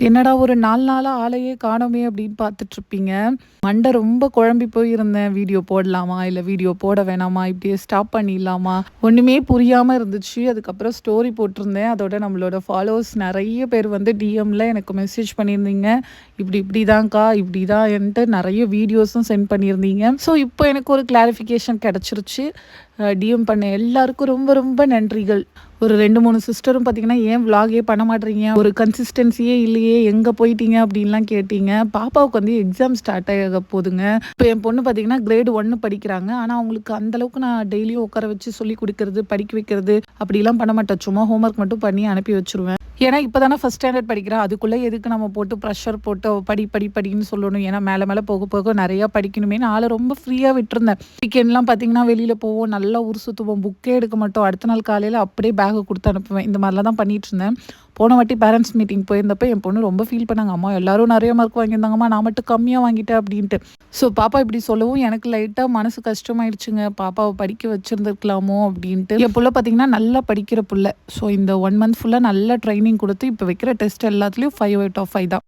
என்னடா ஒரு நாலு நாளாக ஆளையே காணோமே அப்படின்னு பார்த்துட்ருப்பீங்க. மண்டை ரொம்ப குழம்பி போயிருந்தேன். வீடியோ போடலாமா? இல்லை வீடியோ போட வேணாமா? இப்படியே ஸ்டாப் பண்ணிடலாமா? ஒன்றுமே புரியாமல் இருந்துச்சு. அதுக்கப்புறம் ஸ்டோரி போட்டிருந்தேன். அதோட நம்மளோட ஃபாலோவர்ஸ் நிறைய பேர் வந்து டிஎம்மில் எனக்கு மெசேஜ் பண்ணியிருந்தீங்க. இப்படி இப்படி தான்க்கா இப்படி தான்ட்டு நிறைய வீடியோஸும் சென்ட் பண்ணியிருந்தீங்க. ஸோ இப்போ எனக்கு ஒரு கிளாரிஃபிகேஷன் கிடச்சிருச்சு. டிஎம் பண்ண எல்லாருக்கும் ரொம்ப ரொம்ப நன்றிகள். ஒரு ரெண்டு மூணு சிஸ்டரும் பார்த்தீங்கன்னா ஏன் விலாகே பண்ண மாட்டேறீங்க ஒரு கன்சிஸ்டன்சியே இல்லையே. எங்கே போயிட்டீங்க? அப்படின்லாம் கேட்டீங்க. பாப்பாவுக்கு வந்து எக்ஸாம் ஸ்டார்ட் ஆக போதுங்க. இப்போ என் பொண்ணு பார்த்தீங்கன்னா கிரேடு ஒன்று படிக்கிறாங்க. ஆனால் அவங்களுக்கு அந்தளவுக்கு நான் டெய்லியும் உட்கார வச்சு சொல்லி கொடுக்கறது படிக்க வைக்கிறது அப்படிலாம் பண்ண மாட்டேன் சும்மா ஹோம்ஒர்க் மட்டும் பண்ணி அனுப்பி வச்சுருவேன். ஏன்னா இப்போ தானே ஃபஸ்ட் ஸ்டாண்டர்ட் படிக்கிறேன் அதுக்குள்ளே எதுக்கு நம்ம போட்டு ப்ரெஷர் போட்டு படி படி படின்னு சொல்லணும்? ஏன்னா மேலே மேலே போக போக நிறையா படிக்கணுமே. ஆளை ரொம்ப ஃப்ரீயாக விட்டுருந்தேன். வீக்கெண்ட்லாம் பார்த்தீங்கன்னா வெளியில் போவோம் நல்லா ஊர் சுற்றுவோம் புக்கே எடுக்க மாட்டோம். அடுத்த நாள் காலையில் அப்படியே பேக்கை கொடுத்து அனுப்புவேன். இந்த மாதிரிலாம் தான் பண்ணிகிட்டு இருந்தேன். போன வாட்டி பேரண்ட்ஸ் மீட்டிங் போயிருந்தப்போ என் பொண்ணு ரொம்ப ஃபீல் பண்ணாங்க. அம்மா எல்லாரும் நிறைய மார்க் வாங்கியிருந்தாங்கம்மா நான் மட்டும் கம்மியாக வாங்கிட்டேன் அப்படின்ட்டு. ஸோ பாப்பா இப்படி சொல்லவும் எனக்கு லைட்டாக மனசு கஷ்டமாயிடுச்சுங்க. பாப்பாவை படிக்க வச்சுருந்துருக்கலாமோ அப்படின்ட்டு. என் புள்ள பார்த்தீங்கன்னா நல்லா படிக்கிற புள்ள. ஸோ இந்த ஒன் மந்த் ஃபுல்லாக நல்லா ட்ரைனிங் கொடுத்து இப்போ வைக்கிற டெஸ்ட் எல்லாத்துலேயும் ஃபைவ் அவுட் ஆஃப் ஃபைவ் தான்.